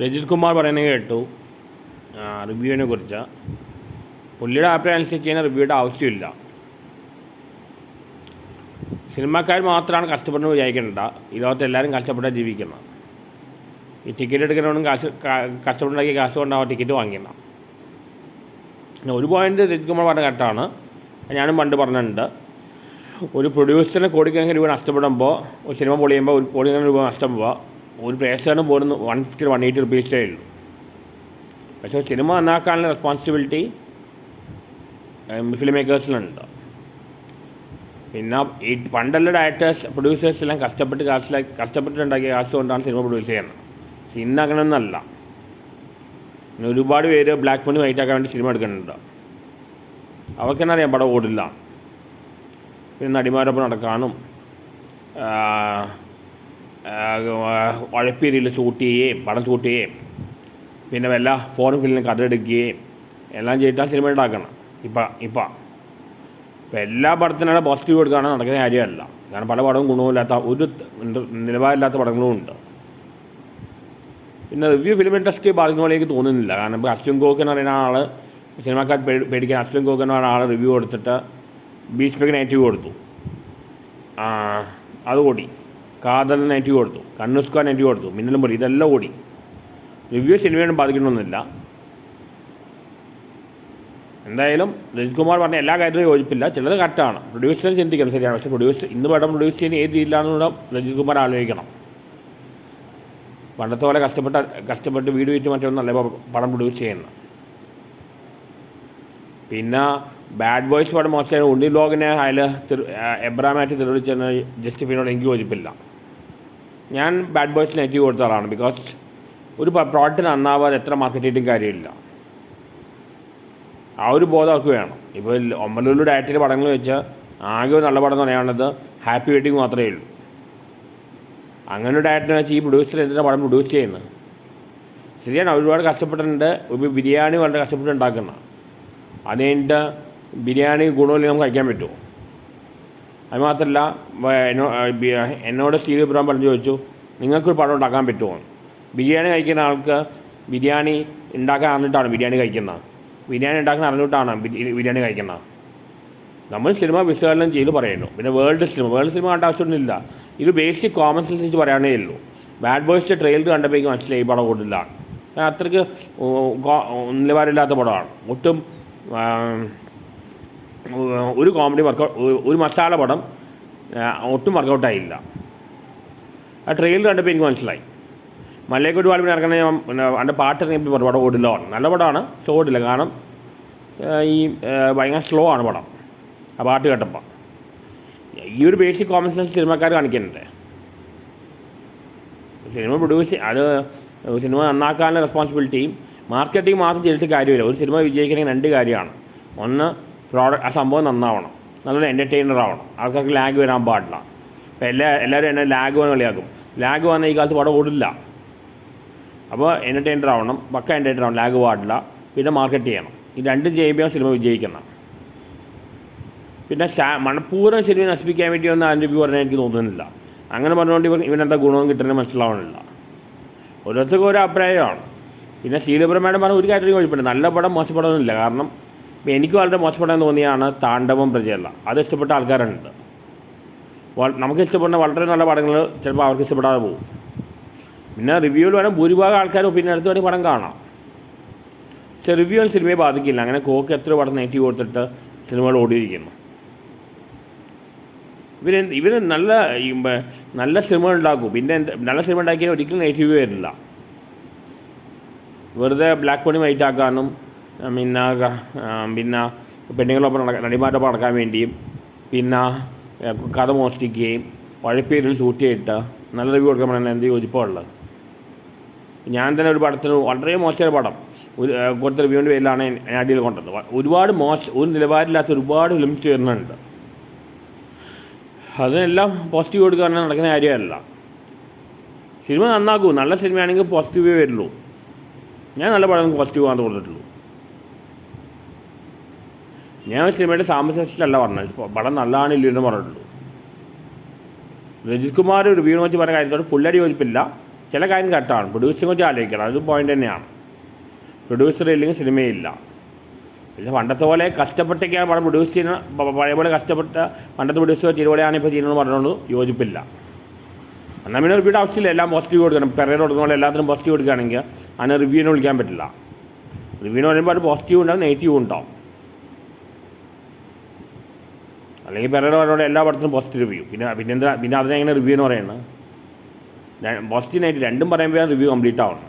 രജിത് കുമാർ പറയുന്നത് കേട്ടു. റിവ്യൂവിനെ കുറിച്ച്. പുള്ളിയുടെ അഭിപ്രായം അനുസരിച്ച് കഴിഞ്ഞാൽ റിവ്യൂയുടെ ആവശ്യമില്ല. സിനിമാക്കാർ മാത്രമാണ് കഷ്ടപ്പെടുന്നത് വിചാരിക്കേണ്ട. ഈ ലോകത്ത് എല്ലാവരും കഷ്ടപ്പെട്ടാൽ ജീവിക്കുന്നത് ഈ ടിക്കറ്റ് എടുക്കുന്നവനും കാശ് കഷ്ടപ്പെട്ടുണ്ടാക്കിയ കാശ് കൊണ്ടാവും ടിക്കറ്റ് വാങ്ങിക്കണം പിന്നെ ഒരു പോയിന്റ് രജിത് കുമാർ പറഞ്ഞ കറക്റ്റാണ്. ഞാനും പണ്ട് പറഞ്ഞിട്ടുണ്ട്. ഒരു പ്രൊഡ്യൂസറിന് കോടിക്കണക്കിന് രൂപ നഷ്ടപ്പെടുമ്പോൾ ഒരു സിനിമ പൊളിയുമ്പോൾ ഒരു കോടിക്കണക്കിന് രൂപ നഷ്ടപ്പെടുമ്പോൾ ഒരു പ്രേക്ഷകന് പോരുന്നു വൺ ഫിഫ്റ്റി വൺ എയ്റ്റി റുപ്പീസേ ഉള്ളൂ. പക്ഷേ സിനിമ നന്നാക്കാനുള്ള റെസ്പോൺസിബിലിറ്റി ഫിലിം മേക്കേഴ്സിനുണ്ട് പിന്നെ ഈ പണ്ടുള്ള ഡയറക്ടേഴ്സ് പ്രൊഡ്യൂസേഴ്സ് എല്ലാം കഷ്ടപ്പെട്ട് കാശിലാക്കി കഷ്ടപ്പെട്ടുണ്ടാക്കിയ കാശ് കൊണ്ടാണ് സിനിമ പ്രൊഡ്യൂസ് ചെയ്യുന്നത്. ഇന്ന് അങ്ങനെയൊന്നല്ല ഇന്ന് ഒരുപാട് പേര് ബ്ലാക്ക് മണി വൈറ്റാക്കാൻ വേണ്ടി സിനിമ എടുക്കുന്നുണ്ട്. അവർക്ക് തന്നെ അറിയാം പടം ഓടില്ല. പിന്നെ നടിമാരൊപ്പം നടക്കാനും ഉഴപ്പേരിയിൽ ഷൂട്ട് ചെയ്യുകയും പടം ഷൂട്ട് ചെയ്യുകയും പിന്നെ വല്ല ഫോറിൻ ഫിലിം കഥ എടുക്കുകയും എല്ലാം ചെയ്തിട്ടാണ് സിനിമ ഉണ്ടാക്കണം. ഇപ്പം ഇപ്പം. ഇപ്പം എല്ലാ പടത്തിനാണ് പോസിറ്റീവ് കൊടുക്കുകയാണ് നടക്കുന്ന കാര്യമല്ല. കാരണം പല പടവും ഗുണവുമില്ലാത്ത ഒരു നിലവാരമില്ലാത്ത പടങ്ങളും ഉണ്ട്. പിന്നെ റിവ്യൂ ഫിലിം ഇൻഡസ്ട്രി ബാധിക്കുന്ന പോലെ എനിക്ക് തോന്നുന്നില്ല. കാരണം ഇപ്പോൾ അശ്വിൻ ഗോക്ക് എന്ന് പറയുന്ന ആൾ സിനിമാക്കാർ പേടി പേടിക്കാൻ അശ്വിൻ ഗോക്ക് എന്ന് പറയുന്ന ആൾ റിവ്യൂ കൊടുത്തിട്ട് ബീച്ച് നെഗറ്റീവ് കൊടുത്തു. ആ, അത് ഓടി കാതൽ നെഗറ്റീവ് കൊടുത്തു കണ്ണുസ്കാൻ നെഗറ്റീവ് കൊടുത്തു മിന്നലും പൊടി ഇതെല്ലാം ഓടി. റിവ്യൂ സിനിമയോടും ബാധിക്കണമെന്നില്ല. എന്തായാലും രജിത് കുമാർ പറഞ്ഞ എല്ലാ കാര്യത്തിലും യോജിപ്പില്ല. ചിലത് കറക്റ്റാണ്. പ്രൊഡ്യൂസർ ചിന്തിക്കണം ശരിയാണ്. പക്ഷേ പ്രൊഡ്യൂസർ ഇന്ന് പടം പ്രൊഡ്യൂസ് ചെയ്യുന്ന ഏത് രീതിയിലാണെന്നുള്ള രജിത് കുമാർ ആലോചിക്കണം. പണ്ടത്തെ പോലെ കഷ്ടപ്പെട്ട കഷ്ടപ്പെട്ട് വീട് വിറ്റ് മറ്റൊന്നല്ല ഇപ്പോൾ പടം പ്രൊഡ്യൂസ് ചെയ്യുന്നത്. പിന്നെ ബാഡ് ബോയ്സ് പടം മോശമാണ് ഉണ്ണി ബ്ലോഗിനെ അതിൽ എബ്രാമായിട്ട് തെളിവിച്ചെന്ന് ജസ്റ്റിഫിനോട് എനിക്ക് യോജിപ്പില്ല. ഞാൻ ബാഡ് ബോയ്സ് നെഗറ്റീവ് കൊടുത്ത ആളാണ് ബിക്കോസ് ഒരു പ്രോഡക്റ്റ് നന്നാവാതെ എത്ര മാർക്കറ്റ് ചെയ്തിട്ടും കാര്യമില്ല. ആ ഒരു ബോധം അവർക്ക് വേണം. ഇപ്പോൾ ഒമ്പലൂരിലൂടെ ഡയറ്റിന്റെ പടങ്ങൾ വെച്ചാൽ ആകെ ഒരു നല്ല പടം എന്ന് പറയുന്നത് ഹാപ്പി വെഡിങ് മാത്രമേ ഉള്ളൂ. അങ്ങനെ ഒരു ഡയറ്റിനെ വെച്ച് ഈ പ്രൊഡ്യൂസർ എന്തിനാണ് പടം പ്രൊഡ്യൂസ് ചെയ്യുന്നത്? ശരിയാണ് ഒരുപാട് കഷ്ടപ്പെട്ടിട്ടുണ്ട്. ഇപ്പോൾ ബിരിയാണി വളരെ കഷ്ടപ്പെട്ട് ഉണ്ടാക്കുന്ന. അത് കഴിഞ്ഞിട്ട് ബിരിയാണി ഗുണമില്ല നമുക്ക് കഴിക്കാൻ പറ്റുമോ? അത് മാത്രമല്ല വ- എന്നോ- എന്നോട് സ്റ്റീവ് ഇബ്രാഹിം പറഞ്ഞു ചോദിച്ചു നിങ്ങൾക്കൊരു പടം ഉണ്ടാക്കാൻ പറ്റുമോ? ബിരിയാണി കഴിക്കുന്ന ആൾക്ക് ബിരിയാണി ഉണ്ടാക്കാൻ അറിഞ്ഞിട്ടാണ് ബിരിയാണി കഴിക്കുന്നത്. ബിരിയാണി ഉണ്ടാക്കാൻ അറിഞ്ഞിട്ടാണ് ബിരിയാണി കഴിക്കുന്നത്. നമ്മൾ സിനിമ വിശകലനം ചെയ്ത് പറയുന്നു. പിന്നെ വേൾഡ് സിനിമ വേൾഡ് സിനിമ കണ്ട ആവശ്യമൊന്നുമില്ല. ഇത് ബേസിക് കോമൺ സെൻസ് വെച്ച് പറയാനേ ഉള്ളൂ. ബാഡ് ബോയ്സിന്റെ ട്രെയിലർ കണ്ടപ്പോഴേക്ക് മനസ്സിലായി പടം കൊണ്ടില്ല കാരണം അത്രയ്ക്ക് നിലവാരമില്ലാത്ത പടമാണ്. ഒട്ടും ഒരു കോമഡി വർക്കൗട്ട് ഒരു മസാല പടം ഒട്ടും വർക്കൗട്ടായില്ല ആ ട്രെയിലർ കണ്ടപ്പോൾ എനിക്ക് മനസ്സിലായി. മല്ലേക്കൊരു വാൽപ്പിന് ഇറങ്ങുന്ന ഞാൻ പിന്നെ എന്റെ പാട്ട് ഇറങ്ങിയപ്പോൾ പറഞ്ഞു, പടം ഓടില്ല. നല്ല പടമാണ് പക്ഷെ ഓടില്ല. കാരണം ഈ ഭയങ്കര സ്ലോ ആണ് പടം. ആ പാട്ട് കേട്ടപ്പോൾ ഈ ഒരു ബേസിക് കോമൺ സെൻസ് സിനിമക്കാർ കാണിക്കുന്നുണ്ട്. സിനിമ പ്രൊഡ്യൂസ് അത് സിനിമ നന്നാക്കാനുള്ള റെസ്പോൺസിബിലിറ്റിയും മാർക്കറ്റിംഗ് മാത്രം ചെയ്തിട്ട് കാര്യമില്ല. ഒരു സിനിമ വിജയിക്കണമെങ്കിൽ രണ്ട് കാര്യമാണ്. ഒന്ന് പ്രോഡക്റ്റ് ആ സംഭവം നന്നാവണം. നല്ലൊരു എന്റർടൈനർ ആവണം. ആൾക്കാർക്ക് ലാഗ് വരാൻ പാടില്ല. അപ്പോൾ എല്ലാ എല്ലാവരും എന്നെ ലാഗ് വന്ന് കളിയാക്കും. ലാഗ് വന്ന ഈ കാലത്ത് പടം ഓടില്ല. അപ്പോൾ എന്റർടൈനർ ആവണം. പക്ക എന്റർടൈനർ ആവണം. ലാഗ് പാടില്ല. പിന്നെ മാർക്കറ്റ് ചെയ്യണം. ഈ രണ്ടും ചെയ്യുമ്പോൾ സിനിമ വിജയിക്കണം പിന്നെ മണപ്പൂർവം സിനിമ നശിപ്പിക്കാൻ വേണ്ടി ഒന്നും അതിന്റെ വ്യൂ പറഞ്ഞാൽ എനിക്ക് തോന്നുന്നില്ല. അങ്ങനെ പറഞ്ഞുകൊണ്ട് ഇവർ ഇവനെന്താ ഗുണവും കിട്ടുന്നത് മനസ്സിലാവണില്ല. ഓരോരുത്തർക്കും ഓരോ അഭിപ്രായമാണ്. പിന്നെ ശീലപുരം മേഡം പറഞ്ഞ ഒരു കാര്യത്തിൽ കുഴപ്പമില്ല നല്ല പടം മോശപ്പെടണമെന്നില്ല കാരണം എനിക്ക് വളരെ മോശപ്പെടാൻ തോന്നിയാണ് താണ്ഡവം പ്രജയല്ല. അത് ഇഷ്ടപ്പെട്ട ആൾക്കാരുണ്ട്. നമുക്ക് ഇഷ്ടപ്പെടുന്ന വളരെ നല്ല പടങ്ങൾ ചിലപ്പോൾ അവർക്ക് ഇഷ്ടപ്പെടാതെ പോകും. പിന്നെ റിവ്യൂവിൽ വേണം ഭൂരിഭാഗം ആൾക്കാർ ഒപ്പീനിയൻ എടുത്ത് വേണമെങ്കിൽ പടം കാണാം. പക്ഷേ റിവ്യൂ സിനിമയെ ബാധിക്കില്ല. അങ്ങനെ കോക്ക് എത്ര പടം നെഗറ്റീവ് കൊടുത്തിട്ട് സിനിമകൾ ഓടിയിരിക്കുന്നു. ഇവർ ഇവർ നല്ല നല്ല സിനിമ ഉണ്ടാക്കും. പിന്നെ നല്ല സിനിമ ഉണ്ടാക്കിയാൽ ഒരിക്കലും നെഗറ്റീവ് വരില്ല. വെറുതെ ബ്ലാക്ക് മണി വൈറ്റ് ആക്കാനും പിന്നെ പിന്നെ പെണ്ണുങ്ങളൊപ്പം നടക്കാൻ നടിമാരൊപ്പം നടക്കാൻ വേണ്ടിയും പിന്നെ കഥ മോഷ്ടിക്കുകയും വഴിപ്പേരിൽ ഷൂട്ട് നല്ല റിവ്യൂ കൊടുക്കാൻ പറഞ്ഞാൽ എന്ത് യോജിപ്പുള്ളത്. ഞാൻ തന്നെ ഒരു പടത്തിന് വളരെ മോശമായ പടം. ഒരു കൊടുത്ത റിവ്യൂവിന്റെ പേരിലാണ് ഞാൻ അടിയിൽ കൊണ്ടത്. ഒരുപാട് മോശ ഒരു നിലവാരമില്ലാത്ത ഒരുപാട് ഫിലിംസ് വരുന്നുണ്ട്. അതിനെല്ലാം പോസിറ്റീവ് കൊടുക്കുക പറഞ്ഞാൽ നടക്കുന്ന കാര്യമല്ല. സിനിമ നന്നാക്കൂ. നല്ല സിനിമയാണെങ്കിൽ പോസിറ്റീവേ വരുള്ളൂ. ഞാൻ നല്ല പടം പോസിറ്റീവ് ആണ് കൊടുത്തിട്ടുള്ളൂ. ഞാൻ സിനിമയുടെ സാമ്പത്തികത്തിലല്ല പറഞ്ഞത്. പടം നല്ലതാണ് ഇല്ലെന്ന് പറഞ്ഞിട്ടുള്ളൂ. രജിത് കുമാർ റിവ്യൂ വെച്ച് പറഞ്ഞ കാര്യത്തോട് ഫുള്ളായിട്ട് യോജിപ്പില്ല. ചില കാര്യം കറക്റ്റാണ് പ്രൊഡ്യൂസറെ കുറിച്ച് ആലോചിക്കണം. അത് പോയിന്റ് തന്നെയാണ്. പ്രൊഡ്യൂസർ ഇല്ലെങ്കിൽ സിനിമയില്ല. പിന്നെ പണ്ടത്തെ പോലെ കഷ്ടപ്പെട്ടൊക്കെയാണ് പടം പ്രൊഡ്യൂസ് ചെയ്യുന്ന പഴയ പോലെ കഷ്ടപ്പെട്ട പണ്ടത്തെ പ്രൊഡ്യൂസർ ചെയ്തപോലെയാണ് ഇപ്പോൾ ചെയ്യുന്നത് പറഞ്ഞുകൊണ്ട് യോജിപ്പില്ല. എന്നാൽ പിന്നെ റിവ്യൂടെ ആവശ്യമില്ല. എല്ലാം പോസിറ്റീവ് കൊടുക്കണം. പെരേര കൊടുക്കുന്ന പോലെ എല്ലാത്തിനും പോസിറ്റീവ് കൊടുക്കുകയാണെങ്കിൽ അതിനെ റിവ്യൂവിനെ വിളിക്കാൻ പറ്റില്ല. റിവ്യൂന്ന് പറയുമ്പോൾ അത് പോസിറ്റീവ് ഉണ്ടാവും നെഗറ്റീവ് ഉണ്ടാവും. അല്ലെങ്കിൽ പറഞ്ഞോണ്ട് എല്ലാ പടത്തിനും പോസിറ്റീവ് റിവ്യൂ പിന്നെ പിന്നെ എന്താ പിന്നെ അതിനെങ്ങനെ റിവ്യൂ എന്ന് പറയുന്നത്? പോസിറ്റീവ് നെഗറ്റീവ് രണ്ടും പറയുമ്പോഴാണ് റിവ്യൂ കംപ്ലീറ്റ് ആവണം